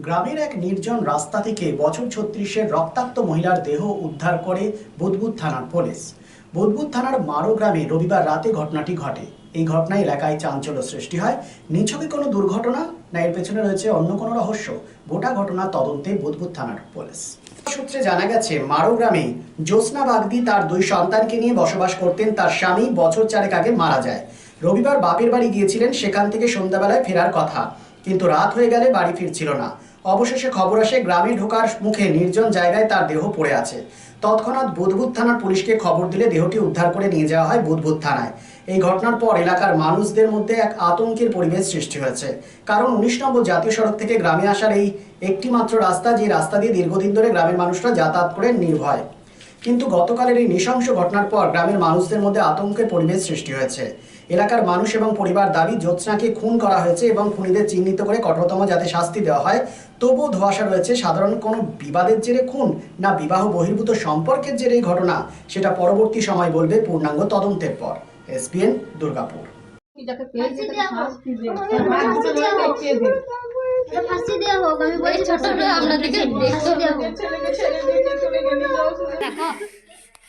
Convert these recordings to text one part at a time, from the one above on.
গ্রামের এক নির্জন রাস্তা থেকে বছর ছত্রিশের রক্তাক্ত মহিলার দেহ উদ্ধার করে বুদবুদ থানার পুলিশ। বুদবুদ থানার মারো গ্রামে রবিবার রাতে ঘটনাটি ঘটে। এই ঘটনায় এলাকায় চাঞ্চল্য সৃষ্টি হয়। নিছকে কোনো দুর্ঘটনা? না, এর পেছনে রয়েছে অন্য কোনো রহস্য? গোটা ঘটনা তদন্তে বুদবুদ থানার পুলিশ। সূত্রে জানা গেছে, মারো গ্রামে জ্যোৎস্না বাগদি তার দুই সন্তানকে নিয়ে বসবাস করতেন। তার স্বামী বছর চারেক আগে মারা যায়। রবিবার বাপের বাড়ি গিয়েছিলেন। সেখান থেকে সন্ধ্যাবেলায় ফেরার কথা। কিন্তু রাত হয়ে গেলে বাড়ি ফিরছিল না। অবশেষে খবর আসে, গ্রামে ঢোকার মুখে নির্জন জায়গায় তার দেহ পড়ে আছে। তৎক্ষণাৎ বুধবুধ থানার পুলিশকে খবর দিলে দেহটি উদ্ধার করে নিয়ে যাওয়া হয় বুধবুধ থানায়। এই ঘটনার পর এলাকার মানুষদের মধ্যে এক আতঙ্কের পরিবেশ সৃষ্টি হয়েছে। কারণ উনিশ নম্বর জাতীয় সড়ক থেকে গ্রামে আসার এই একটিমাত্র রাস্তা, যে রাস্তা দিয়ে দীর্ঘদিন ধরে গ্রামের মানুষরা যাতায়াত করে নির্ভয়। কিন্তু গতকালের এই নৃশংস ঘটনার পর গ্রামের মানুষদের মধ্যে আতঙ্কের পরিবেশ সৃষ্টি হয়েছে। এলাকার মানুষ এবং পরিবার দাবি জ্যোৎস্নাকে খুন করা হয়েছে এবং খুনিদের চিহ্নিত করে কঠোরতম যাতে শাস্তি দেওয়া হয় তবুও ধোয়াশা রয়েছে। সাধারণ কোনো বিবাদের জেরে খুন না বিবাহ বহির্ভূত সম্পর্কের জেরে এই ঘটনা সেটা পরবর্তী সময় বলবে পূর্ণাঙ্গ তদন্তের পর। এসপিএন দুর্গাপুর। যাকে পেয়েছে শাস্তি দে ফাঁসি দেওয়া হোক। আমি বলি ছোট আপনাদেরকে ফাঁসি দেওয়া হোক।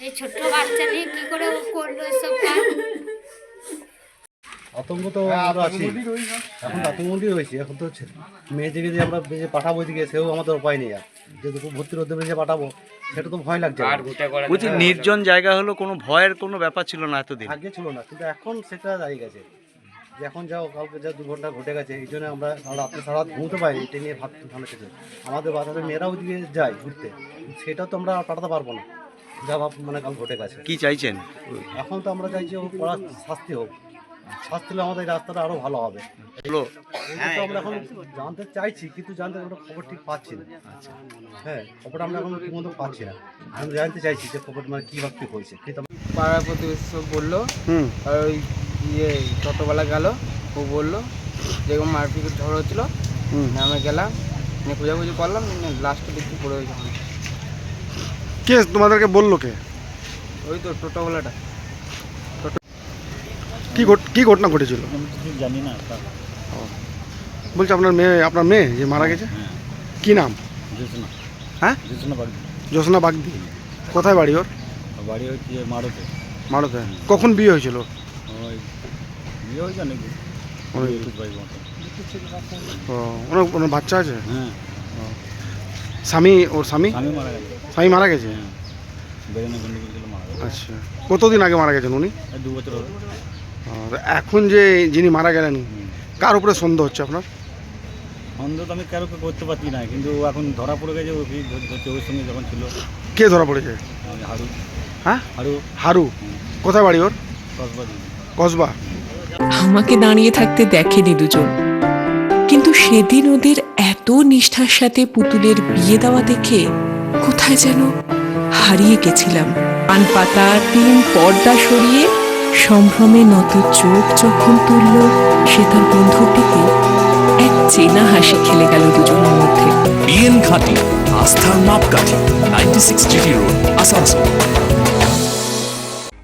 এই ছোট্ট বাচ্চা নিয়ে কি করে ও করল এসব কাজ? আতঙ্ক তো আমরা আছি। এখন আতঙ্কবন্দি রয়েছে এখন তো ছে- মেয়ে জেগে যে আমরা যে পাঠাবো এদিকে সেও আমাদের উপায় নেই আর। যেটুকু ভর্তির উদ্যোগে যে পাঠাবো সেটা তো ভয় লাগছে। বলছি নির্জন জায়গা হলো কোনো ভয়ের কোনো ব্যাপার ছিল না এতদিন? আগে ছিল না কিন্তু এখন সেটা দাঁড়িয়ে গেছে। এখন যাও কালকে যা দুর্ঘটনা ঘটে গেছে এই জন্য আমরা রাত্রে সারা রাত ঘুমোতে পারি এটা নিয়ে ভাবতে ভালো থেকে আমাদের বাচ্চাদের মেয়েরাও ওইদিকে যায় ঘুরতে সেটা তো আমরা পাঠাতে পারব না। যা ভাব মানে কাল ঘটে গেছে। কি চাইছেন? এখন তো আমরা চাইছি ও পড়া শাস্তি হোক। শাস্তি হলে আমাদের রাস্তাটা আরও ভালো হবে। হলো? তো আমরা এখন জানতে চাইছি কিন্তু জানতে আমরা খবর ঠিক পাচ্ছি না। হ্যাঁ খবর আমরা এখন ঠিক মতো পাচ্ছি না। আমি জানতে চাইছি যে খবর মানে কী ভাবতে হয়েছে। পাড়া প্রতিবেশী সব বলল আর ওই ইয়ে টোটোবেলা গেল ও বলল যেরকম মারপিট ঝড় হচ্ছিল আমি গেলাম নিয়ে খোঁজাখুঁজি করলাম লাস্টে দেখি পড়ে হয়েছে ওখানে। কে তোমাদেরকে বলল কে? ওই তো টোটোবেলাটা কি ঘট- কি ঘটনা ঘটেছিল? জানি না বলছে আপনার মেয়ে আপনার মেয়ে যে মারা গেছে? কি নাম? জোসনা হ্যাঁ? জোসনা বাড়ি জ্যোৎস্না বাগদি। কোথায় বাড়ি ওর? বাড়ি হচ্ছে মারুতে। মারতে। কখন বিয়ে হয়েছিল? বিয়ে হয়েছে নাকি ও, ওনার বাচ্চা আছে? হ্যাঁ। স্বামী ওর স্বামী? স্বামী মারা গেছে। স্বামী মারা গেছে? আচ্ছা। কতদিন আগে মারা গেছেন উনি? দু বছর আর এখন যে যিনি মারা গেলেন কার উপরে সন্দেহ হচ্ছে আপনার? সন্দেহ তো আমি কারোকে করতে পারছি না কিন্তু ও এখন ধরা পড়ে গেছে ও ওর সঙ্গে যখন ছিল। কে ধরা পড়েছে? হারু। হ্যাঁ? হারু। হারু। কোথায় বাড়ি ওর? কসবাদি কসবা। আমাকে দাঁড়িয়ে থাকতে দেখেনি দুজন। কিন্তু সেদিন ওদের এত নিষ্ঠার সাথে পুতুলের বিয়ে দেওয়া দেখে কোথায় যেন হারিয়ে গেছিলাম। পান পাতা, তিন পর্দা সরিয়ে সম্ভ্রমে নত চোখ যখন তুলল, সে তার বন্ধুটিকে এক চেনা হাসি খেলে গেল দুজনের মধ্যে। বিএন ঘাটি আস্থার মাপকাঠি ninety six GT road Asansol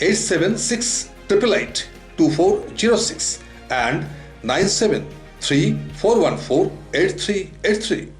876 888 2406 and 973 414 8383.